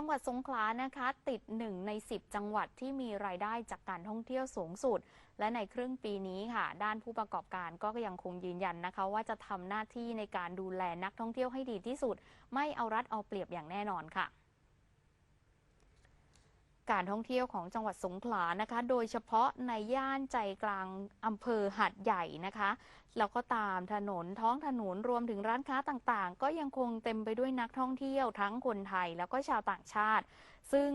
จังหวัดสงขลานะคะ ติด 1 ใน 10 จังหวัดที่มีรายได้จากการท่องเที่ยวสูงสุด และในครึ่งปีนี้ค่ะ ด้านผู้ประกอบการก็ยังคงยืนยันนะคะ ว่าจะทำหน้าที่ในการดูแลนักท่องเที่ยวให้ดีที่สุด ไม่เอารัดเอาเปรียบอย่างแน่นอนค่ะ การท่องเที่ยวของจังหวัดสงขลานะคะ โดยเฉพาะในย่านใจกลางอำเภอหาดใหญ่นะคะ แล้วก็ตามถนนท้องถนนรวมถึงร้านค้าต่างๆ ก็ยังคงเต็มไปด้วยนักท่องเที่ยวทั้งคนไทยแล้วก็ชาวต่างชาติ ซึ่ง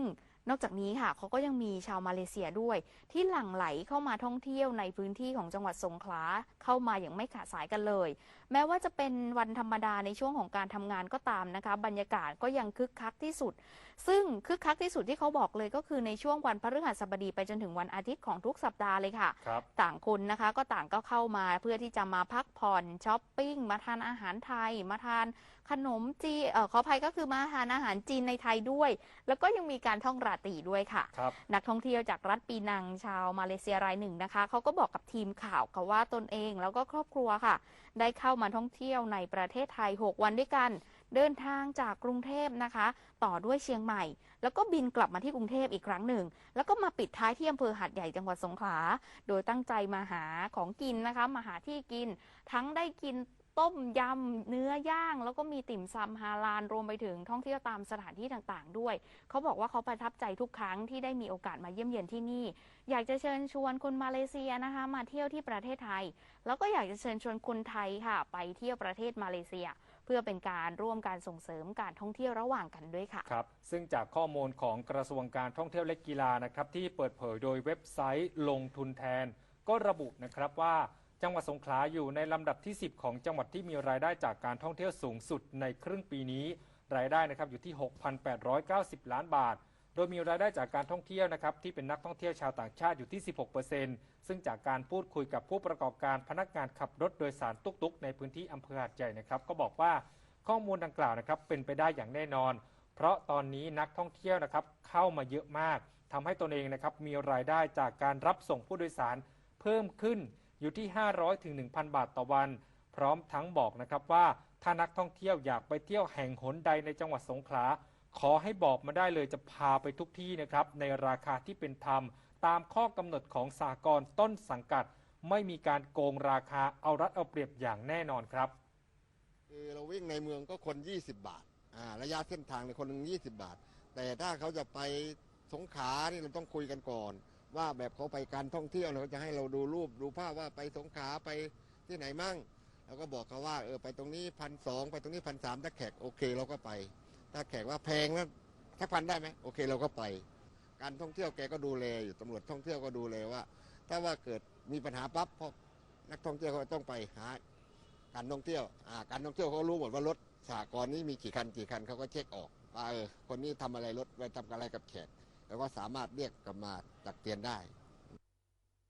นอกจากนี้ค่ะเขาก็ยังมีชาวมาเลเซียด้วย ที่หลั่งไหลเข้ามาท่องเที่ยวในพื้นที่ของจังหวัดสงขลาเข้ามาอย่างไม่ขาดสายกันเลย แม้ว่าจะเป็นวันธรรมดาในช่วงของการทำงานก็ตามนะคะ บรรยากาศก็ยังคึกคักที่สุด ซึ่งคึกคักที่สุดที่เขาบอกเลยก็คือในช่วงวันพฤหัสบดีไปจนถึงวันอาทิตย์ของทุกสัปดาห์เลยค่ะครับต่างคนนะคะก็ต่างก็เข้ามาเพื่อที่จะมาพักผ่อนช้อปปิ้งมาทานอาหารไทยมาทานขนมจีเออขออภัยก็คือมาทานอาหารจีนในไทยด้วย แล้วก็ยังมีการท่องราตรีด้วยค่ะครับนักท่องเที่ยวจากรัฐปีนังชาวมาเลเซียรายหนึ่งนะคะเขาก็บอกกับทีมข่าวค่ะว่าตนเองแล้วก็ครอบครัวค่ะ ได้เข้ามาท่องเที่ยวในประเทศไทย 6 วันด้วยกัน เดินทางจากกรุงเทพนะคะ ต่อด้วยเชียงใหม่ แล้วก็บินกลับมาที่กรุงเทพอีกครั้งหนึ่ง แล้วก็มาปิดท้ายที่อำเภอหาดใหญ่จังหวัดสงขลาโดยตั้งใจมาหาของกินนะคะมาหาที่กิน ทั้งได้กิน ต้มยำเนื้อย่างแล้วก็มีติ่มซำฮาลาลรวมไปถึงท่องเที่ยวตามสถานที่ต่างๆ ด้วย เขาบอกว่าเขาประทับใจทุกครั้งที่ได้มีโอกาสมาเยี่ยมเยียนที่นี่ อยากจะเชิญชวนคนมาเลเซียนะคะ มาเที่ยวที่ประเทศไทย แล้วก็อยากจะเชิญชวนคนไทยค่ะ ไปเที่ยวประเทศมาเลเซีย เพื่อเป็นการร่วมการส่งเสริมการท่องเที่ยวระหว่างกันด้วยค่ะครับซึ่งจากข้อมูลของกระทรวงการท่องเที่ยวและกีฬานะครับที่เปิดเผยโดยเว็บไซต์ลงทุนแทน ก็ระบุนะครับว่า จังหวัดสงขลาอยู่ในลำดับที่ 10 ของจังหวัดที่มีรายได้จากการท่องเที่ยวสูงสุดในครึ่งปีนี้ รายได้นะครับอยู่ที่ 6,890 ล้านบาท โดยมีรายได้จากการท่องเที่ยวนะครับที่เป็นนักท่องเที่ยวชาวต่างชาติอยู่ที่ 16%ซึ่งจากการพูดคุยกับผู้ประกอบการพนักงานขับรถโดยสารตุกๆ ในพื้นที่อำเภอหาดใหญ่นะครับก็บอกว่าข้อมูลดังกล่าวนะครับเป็นไปได้อย่างแน่นอน เพราะตอนนี้นักท่องเที่ยวนะครับเข้ามาเยอะมากทำให้ตนเองนะครับมีรายได้จากการรับส่งผู้โดยสารเพิ่มขึ้น อยู่ที่ 500ถึง1,000 บาทต่อวัน พร้อมทั้งบอกนะครับว่าถ้านักท่องเที่ยวอยากไปเที่ยวแห่งหนใดในจังหวัดสงขลาขอให้บอกมาได้เลยจะพาไปทุกที่นะครับในราคาที่เป็นธรรม ตามข้อกำหนดของสากลต้นสังกัด ไม่มีการโกงราคาเอารัดเอาเปรียบอย่างแน่นอนครับคือเราวิ่งในเมืองก็คน 20 บาทอ่าระยะเส้นทางในยคนหนึ่ง20 บาท แต่ถ้าเขาจะไปสงขลานี่เราต้องคุยกันก่อน ว่าแบบเขาไปการท่องเที่ยวเขาจะให้เราดูรูปดูภาพว่าไปสงขลาไปที่ไหนมั่งเราก็บอกเขาว่าเออไปตรงนี้พันสองไปตรงนี้พันสามถ้าแขกโอเคเราก็ไป ถ้าแขกว่าแพงแล้วสักพันได้ไหมโอเคเราก็ไป การท่องเที่ยวแกก็ดูแลอยู่ตำรวจท่องเที่ยวก็ดูแลว่า ถ้าว่าเกิดมีปัญหาปั๊บพวกนักท่องเที่ยวเขาต้องไปหาการท่องเที่ยวอ่าการท่องเที่ยวเขารู้หมดว่ารถสากรณ์นี้มีกี่คันกี่คันเขาก็เช็คออกว่าเออคนนี้ทำอะไรรถไปทำอะไรกับแขก แล้วก็สามารถเรียกกลับมาตักเตือนได้